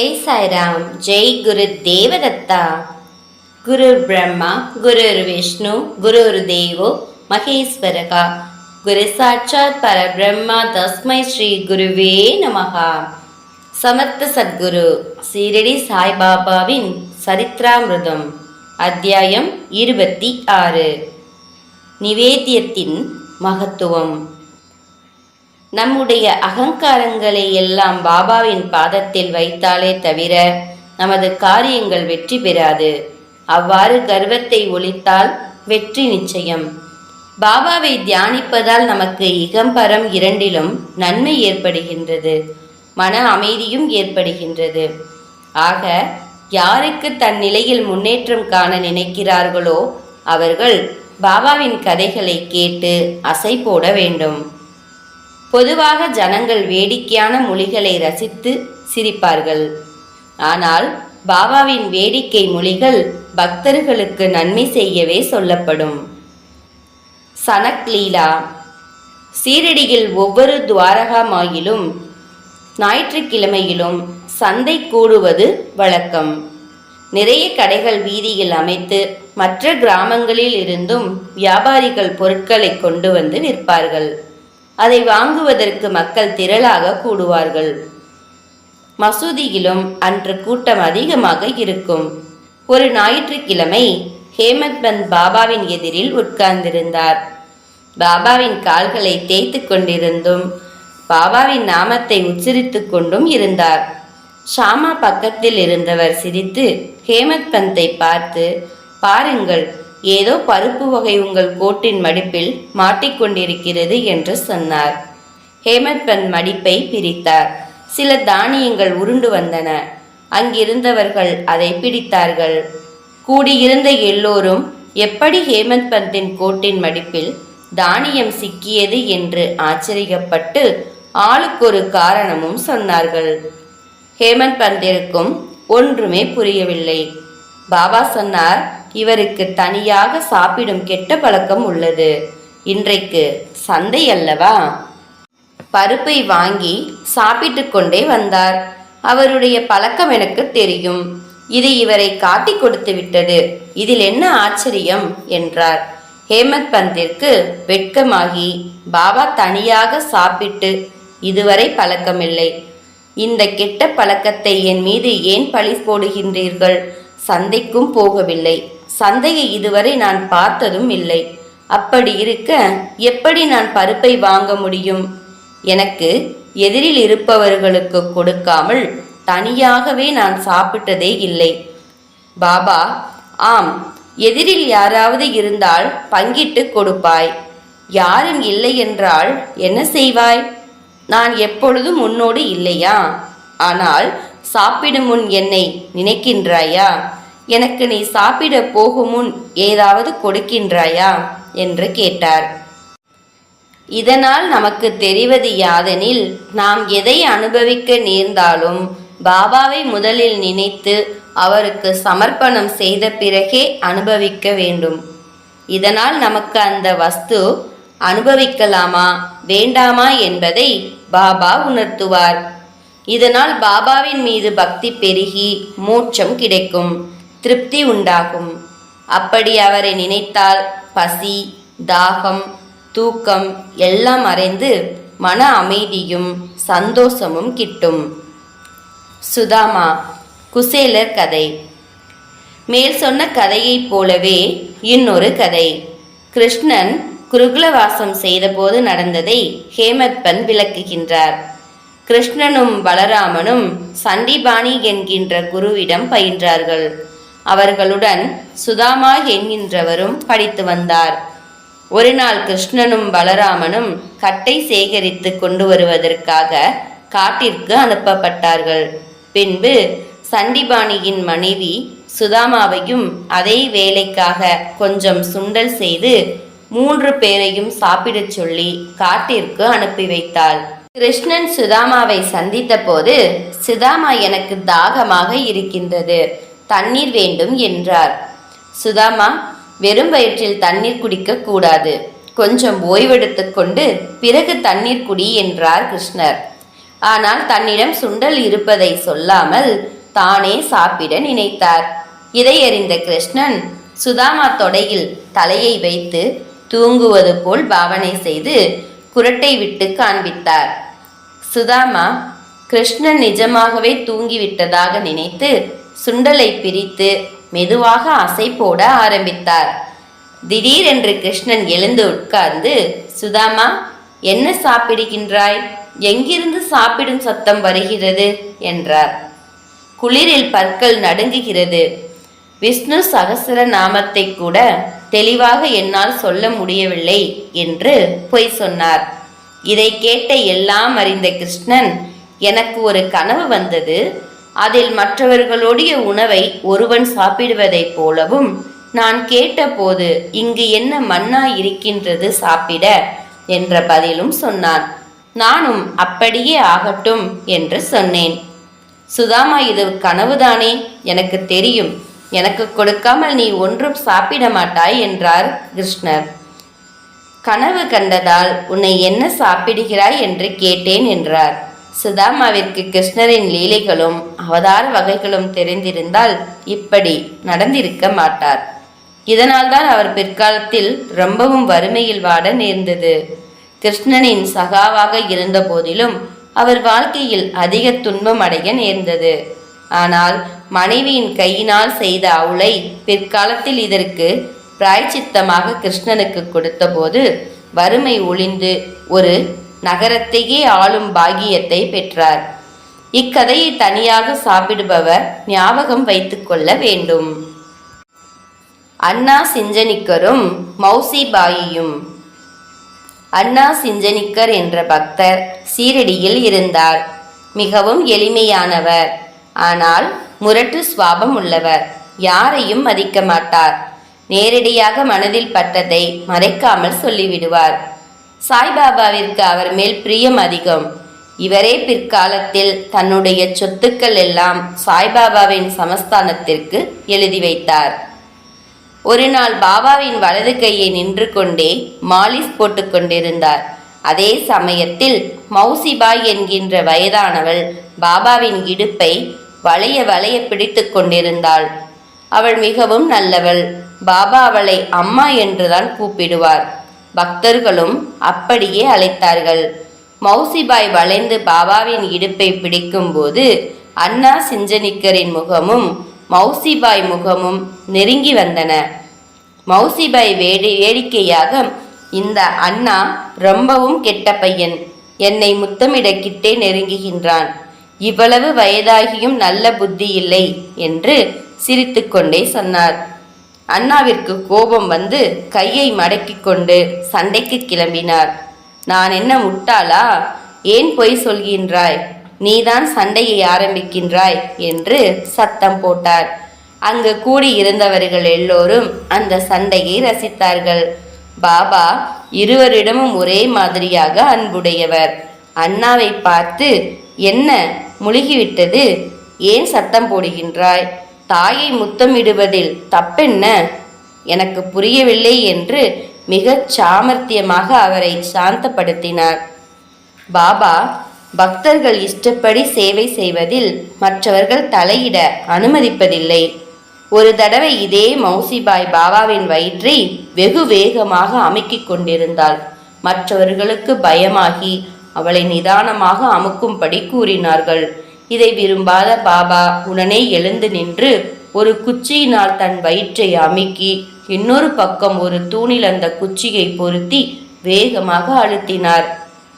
ஜெய் சாய்ராம் ஜெய் குரு தேவதத்தா. குரு பிரம்மா குரு விஷ்ணு குரு தேவோ மகேஸ்வரகா. குரு சாட்சாத் பரபிரம்மா தஸ்மை ஸ்ரீ குருவே நமகா சமர்த்த சத்குரு சீரடி சாய்பாபாவின் சரித்ராமிருதம் அத்தியாயம் இருபத்தி ஆறு. நிவேத்தியத்தின் மகத்துவம். நம்முடைய அகங்காரங்களை எல்லாம் பாபாவின் பாதத்தில் வைத்தாலே தவிர நமது காரியங்கள் வெற்றி பெறாது. அவ்வாறு கர்வத்தை ஒழித்தால் வெற்றி நிச்சயம். பாபாவை தியானிப்பதால் நமக்கு இகம்பரம் இரண்டிலும் நன்மை ஏற்படுகின்றது மன அமைதியும் ஏற்படுகின்றது. ஆக யாருக்கு தன் நிலையில் முன்னேற்றம் காண நினைக்கிறார்களோ அவர்கள் பாபாவின் கதைகளை கேட்டு அசை போட வேண்டும். பொதுவாக ஜனங்கள் வேடிக்கையான மொழிகளை ரசித்து சிரிப்பார்கள். ஆனால் பாபாவின் வேடிக்கை மொழிகள் பக்தர்களுக்கு நன்மை செய்யவே சொல்லப்படும். சனக் லீலா. சீரடியில் ஒவ்வொரு துவாரகாமாயிலும் ஞாயிற்றுக்கிழமையிலும் சந்தை கூடுவது வழக்கம். நிறைய கடைகள் வீதியில் அமைத்து மற்ற கிராமங்களில் இருந்தும் வியாபாரிகள் பொருட்களை கொண்டு வந்து விற்பார்கள். அதை வாங்குவதற்கு மக்கள் திரளாக கூடுவார்கள். மசூதியிலும் அன்று கூட்டம் அதிகமாக இருக்கும். ஒரு ஞாயிற்றுக்கிழமை ஹேமத் பந்த் பாபாவின் எதிரில் உட்கார்ந்திருந்தார். பாபாவின் கால்களை தேய்த்து கொண்டிருந்தும் பாபாவின் நாமத்தை உச்சரித்து கொண்டும் இருந்தார். ஷாமா பக்கத்தில் இருந்தவர் சிரித்து ஹேமத் பந்தை பார்த்து பாருங்கள் ஏதோ பருப்பு வகை உங்கள் கோட்டின் மடிப்பில் மாட்டிக்கொண்டிருக்கிறது என்று சொன்னார். ஹேமந்த் பந்த் மடிப்பை பிரித்தார். சில தானியங்கள் உருண்டு வந்தன. அங்கிருந்தவர்கள் அதை பிடித்தார்கள். கூடியிருந்த எல்லோரும் எப்படி ஹேமந்த் பந்தின் கோட்டின் மடிப்பில் தானியம் சிக்கியது என்று ஆச்சரியப்பட்டு ஆளுக்கொரு காரணமும் சொன்னார்கள். ஹேமந்த் பந்திற்கும் ஒன்றுமே புரியவில்லை. பாபா சொன்னார் இவருக்கு தனியாக சாப்பிடும் கெட்ட பழக்கம் உள்ளது. இன்றைக்கு சந்தை அல்லவா? பருப்பை வாங்கி சாப்பிட்டு கொண்டே வந்தார். அவருடைய பழக்கம் எனக்கு தெரியும். இது இவரை காட்டி கொடுத்து விட்டது. இதில் என்ன ஆச்சரியம்? என்றார். ஹேமத் பந்திற்கு வெட்கமாகி பாபா தனியாக சாப்பிட்டு இதுவரை பழக்கமில்லை. இந்த கெட்ட பழக்கத்தை என் மீது ஏன் பழி போடுகின்றீர்கள்? சந்தைக்கும் போகவில்லை. சந்தையை இதுவரை நான் பார்த்ததும் இல்லை. அப்படி இருக்க எப்படி நான் பருப்பை வாங்க முடியும்? எனக்கு எதிரில் இருப்பவர்களுக்கு கொடுக்காமல் தனியாகவே நான் சாப்பிட்டதே இல்லை. பாபா ஆம் எதிரில் யாராவது இருந்தால் பங்கிட்டு கொடுப்பாய். யாரும் இல்லை என்றால் என்ன செய்வாய்? நான் எப்பொழுதும் உன்னோடு இல்லையா? ஆனால் சாப்பிடும் முன் என்னை நினைக்கின்றாயா? எனக்கு நீ சாப்பிட போகும் முன் ஏதாவது கொடுக்கின்றாயா? என்று கேட்டார். இதனால் நமக்கு தெரிவது யாதெனில் நாம் எதை அனுபவிக்க நேர்ந்தாலும் பாபாவை முதலில் நினைத்து அவருக்கு சமர்ப்பணம் செய்த பிறகே அனுபவிக்க வேண்டும். இதனால் நமக்கு அந்த வஸ்து அனுபவிக்கலாமா வேண்டாமா என்பதை பாபா உணர்த்துவார். இதனால் பாபாவின் மீது பக்தி பெருகி மோட்சம் கிடைக்கும். திருப்தி உண்டாகும். அப்படி அவரை நினைத்தால் பசி தாகம் தூக்கம் எல்லாம் மறைந்து மன அமைதியும் சந்தோஷமும் கிட்டும். சுதாமா குசேலர் கதை. மேல் சொன்ன கதையைப் போலவே இன்னொரு கதை. கிருஷ்ணன் குருகுலவாசம் செய்தபோது நடந்ததை ஹேமத்பன் விளக்குகின்றார். கிருஷ்ணனும் பலராமனும் சண்டிபாணி என்கின்ற குருவிடம் பயின்றார்கள். அவர்களுடன் சுதாமா என்கின்றவரும் படித்து வந்தார். ஒரு நாள் கிருஷ்ணனும் பலராமனும் கட்டை சேகரித்து கொண்டு வருவதற்காக காட்டிற்கு அனுப்பப்பட்டார்கள். பின்பு சண்டிபாணியின் மனைவி சுதாமாவையும் அதே வேலைக்காக கொஞ்சம் சுண்டல் செய்து மூன்று பேரையும் சாப்பிடச் சொல்லி காட்டிற்கு அனுப்பி வைத்தாள். கிருஷ்ணன் சுதாமாவை சந்தித்த போது சுதாமா எனக்கு தாகமாக இருக்கின்றது. தண்ணீர் வேண்டும் என்றார். சுதாமா வெறும் வயிற்றில் தண்ணீர் குடிக்க கூடாது. கொஞ்சம் ஓய்வெடுத்து கொண்டு பிறகு தண்ணீர் குடி என்றார் கிருஷ்ணர். ஆனால் தன்னிடம் சுண்டல் இருப்பதை சொல்லாமல் தானே சாப்பிட நினைத்தார். இதை அறிந்த கிருஷ்ணன் சுதாமா தொடையில் தலையை வைத்து தூங்குவது போல் பாவனை செய்து குரட்டை விட்டு காண்பித்தார். சுதாமா கிருஷ்ணன் நிஜமாகவே தூங்கிவிட்டதாக நினைத்து சுண்டலை பிரித்து மெதுவாக அசை போட ஆரம்பித்தார். திடீரென்று கிருஷ்ணன் எழுந்து உட்கார்ந்து சுதாமா என்ன சாப்பிடுகின்றாய்? எங்கிருந்து சாப்பிடும் சத்தம் வருகிறது? என்றார். குளிரில் பற்கள் நடுங்குகிறது. விஷ்ணு சகசர நாமத்தை கூட தெளிவாக என்னால் சொல்ல முடியவில்லை என்று பொய் சொன்னார். இதை கேட்ட எல்லாம் அறிந்த கிருஷ்ணன் எனக்கு ஒரு கனவு வந்தது. அதில் மற்றவர்களுடைய உணவை ஒருவன் சாப்பிடுவதைப் போலவும் நான் கேட்டபோது இங்கு என்ன மன்னா இருக்கின்றது சாப்பிட? என்ற பதிலும் சொன்னான். நானும் அப்படியே ஆகட்டும் என்று சொன்னேன். சுதாமா இது கனவுதானே? எனக்கு தெரியும். எனக்கு கொடுக்காமல் நீ ஒன்றும் சாப்பிட மாட்டாய் என்றார் கிருஷ்ணர். கனவு கண்டதால் உன்னை என்ன சாப்பிடுகிறாய்? என்று கேட்டேன் என்றார். சுதாமாவிற்கு கிருஷ்ணரின் லீலைகளும் அவதார வகைகளும் தெரிந்திருந்தால் இப்படி நடந்திருக்க மாட்டார். இதனால்தான் அவர் பிற்காலத்தில் ரொம்பவும் வறுமையில் வாட நேர்ந்தது. கிருஷ்ணனின் சகாவாக இருந்த போதிலும் அவர் வாழ்க்கையில் அதிக துன்பம் அடைய நேர்ந்தது. ஆனால் மனைவியின் கையினால் செய்த அவுளை பிற்காலத்தில் இதற்கு பிராய்ச்சித்தமாக கிருஷ்ணனுக்கு கொடுத்தபோது வறுமை ஒளிந்து ஒரு நகரத்தையே ஆளும் பாகியத்தை பெற்றார். இக்கதையை தனியாக சாப்பிடுபவர் ஞாபகம் வைத்துக்கொள்ள வேண்டும். அண்ணா சிஞ்சனிக்கரும் மௌசிபாயியும். அண்ணா சிஞ்சனிக்கர் என்ற பக்தர் சீரடியில் இருந்தார். மிகவும் எளிமையானவர். ஆனால் முரட்டு சுவாபம் உள்ளவர். யாரையும் மதிக்க மாட்டார். நேரடியாக மனதில் பட்டதை மறைக்காமல் சொல்லிவிடுவார். சாய்பாபாவிற்கு அவர் மேல் பிரியம் அதிகம். இவரே பிற்காலத்தில் தன்னுடைய சொத்துக்கள் எல்லாம் சாய்பாபாவின் சமஸ்தானத்திற்கு எழுதி வைத்தார். ஒரு நாள் பாபாவின் வலது கையை நின்று கொண்டே மாலிஸ் போட்டுக்கொண்டிருந்தார் அதே சமயத்தில் மௌசிபாய் என்கின்ற வயதானவள் பாபாவின் இடுப்பை வளைய வளைய பிடித்து கொண்டிருந்தாள். அவள் மிகவும் நல்லவள். பாபா அவளை அம்மா என்றுதான் கூப்பிடுவார். பக்தர்களும் அப்படியே அழைத்தார்கள். மௌசிபாய் வளைந்து பாபாவின் இடுப்பை பிடிக்கும்போது அண்ணா சிஞ்சனிக்கரின் முகமும் மௌசிபாய் முகமும் நெருங்கி வந்தன. மௌசிபாய் வேடி வேடிக்கையாக இந்த அண்ணா ரொம்பவும் கெட்ட பையன். என்னை முத்தமிட கிட்டே நெருங்குகின்றான். இவ்வளவு வயதாகியும் நல்ல புத்தி இல்லை என்று சிரித்துக்கொண்டே சொன்னார். அண்ணாவிற்கு கோபம் வந்து கையை மடக்கிக் கொண்டு சண்டைக்கு கிளம்பினார். நான் என்ன முட்டாளா? ஏன் பொய் சொல்கின்றாய்? நீதான் சண்டையை ஆரம்பிக்கின்றாய் என்று சத்தம் போட்டார். அங்கு கூடியிருந்தவர்கள் எல்லோரும் அந்த சண்டையை ரசித்தார்கள். பாபா இருவரிடமும் ஒரே மாதிரியாக அன்புடையவர். அண்ணாவை பார்த்து என்ன முழுகிவிட்டது? ஏன் சத்தம் போடுகின்றாய்? தாயை முத்தமிடுவதில் தப்பென்ன? எனக்கு புரியவில்லை என்று மிகச் சாமர்த்தியமாக அவரை சாந்தப்படுத்தினார். பாபா பக்தர்கள் இஷ்டப்படி சேவை செய்வதில் மற்றவர்கள் தலையிட அனுமதிப்பதில்லை. ஒரு தடவை இதே மௌசிபாய் பாபாவின் வயிற்றை வெகு வேகமாக அமுக்கிக் கொண்டிருந்தாள். மற்றவர்களுக்கு பயமாகி அவளை நிதானமாக அமுக்கும்படி கூறினார்கள். இதை விரும்பாத பாபா உடனே எழுந்து நின்று ஒரு குச்சியினால் தன் வயிற்றை அமுக்கி இன்னொரு பக்கம் ஒரு தூணில் அந்த குச்சியை பொருத்தி வேகமாக அழுத்தினார்.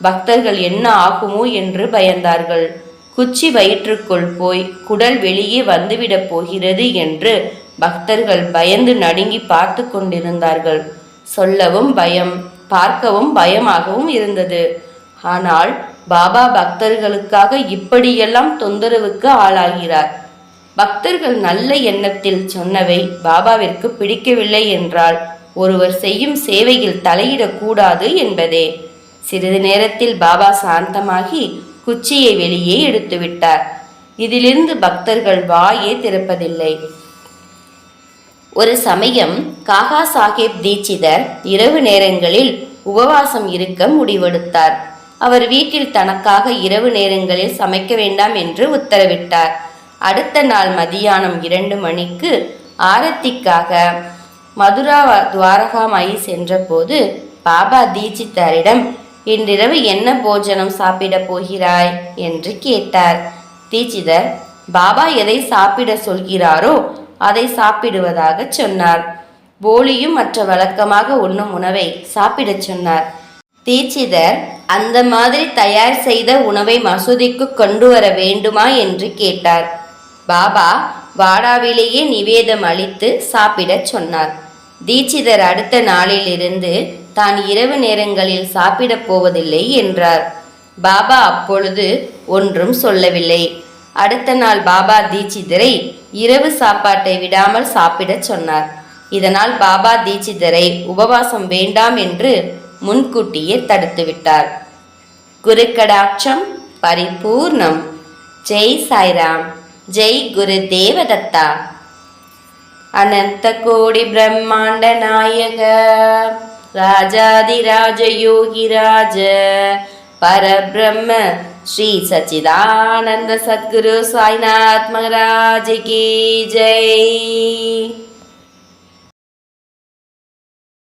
பக்தர்கள் என்ன ஆகுமோ என்று பயந்தார்கள். குச்சி வயிற்றுக்குள் போய் குடல் வெளியே வந்துவிடப் போகிறது என்று பக்தர்கள் பயந்து நடுங்கி பார்த்து கொண்டிருந்தார்கள். சொல்லவும் பயம் பார்க்கவும் பயமாகவும் இருந்தது. ஆனால் பாபா பக்தர்களுக்காக இப்படியெல்லாம் தொந்தரவுக்கு ஆளாகிறார். பக்தர்கள் நல்ல எண்ணத்தில் சொன்னவை பாபாவிற்கு பிடிக்கவில்லை என்றால் ஒருவர் செய்யும் சேவையில் தலையிடக்கூடாது என்பதே. சிறிது நேரத்தில் பாபா சாந்தமாகி குச்சியை வெளியே எடுத்துவிட்டார். இதிலிருந்து பக்தர்கள் வாயே திறப்பதில்லை. ஒரு சமயம் காகா சாஹேப் தீட்சிதர் இரவு நேரங்களில் உபவாசம் இருக்க முடிவெடுத்தார். அவர் வீட்டில் தனக்காக இரவு நேரங்களில் சமைக்க வேண்டாம் என்று உத்தரவிட்டார். அடுத்த நாள் மதியானம் இரண்டு மணிக்கு ஆரத்திக்காக மதுரா துவாரகாமாயி சென்றபோது பாபா தீட்சித்தாரிடம் இன்றிரவு என்ன போஜனம் சாப்பிடப் போகிறாய் என்று கேட்டார். தீட்சிதர் பாபா எதை சாப்பிட சொல்கிறாரோ அதை சாப்பிடுவதாக சொன்னார். போலியும் மற்ற வழக்கமாக உண்ணும் உணவை சாப்பிடச் சொன்னார். தீட்சிதர் அந்த மாதிரி தயார் செய்த உணவை மசூதிக்கு கொண்டு வர வேண்டுமா என்று கேட்டார். பாபா வாடாவிலேயே நிவேதம் அளித்து சாப்பிடச் சொன்னார். தீட்சிதர் அடுத்த நாளிலிருந்து தான் இரவு நேரங்களில் சாப்பிடப் போவதில்லை என்றார். பாபா அப்பொழுது ஒன்றும் சொல்லவில்லை. அடுத்த நாள் பாபா தீட்சிதரை இரவு சாப்பாட்டை விடாமல் சாப்பிடச் சொன்னார். இதனால் பாபா தீட்சிதரை உபவாசம் வேண்டாம் என்று முன்கூட்டியே தடுத்துவிட்டார். குருக்கடாட்சம் பரிபூர்ணம். ஜெய் சாய்ராம். ஜெய் குரு தேவதத்தா. அனந்த கோடி பிரம்மாண்ட நாயக. ராஜாதிராஜ யோகிராஜ பரபிரம்ம ஸ்ரீ சச்சிதானந்த சத்குரு சாய்நாத் மகராஜ் கி ஜெய்.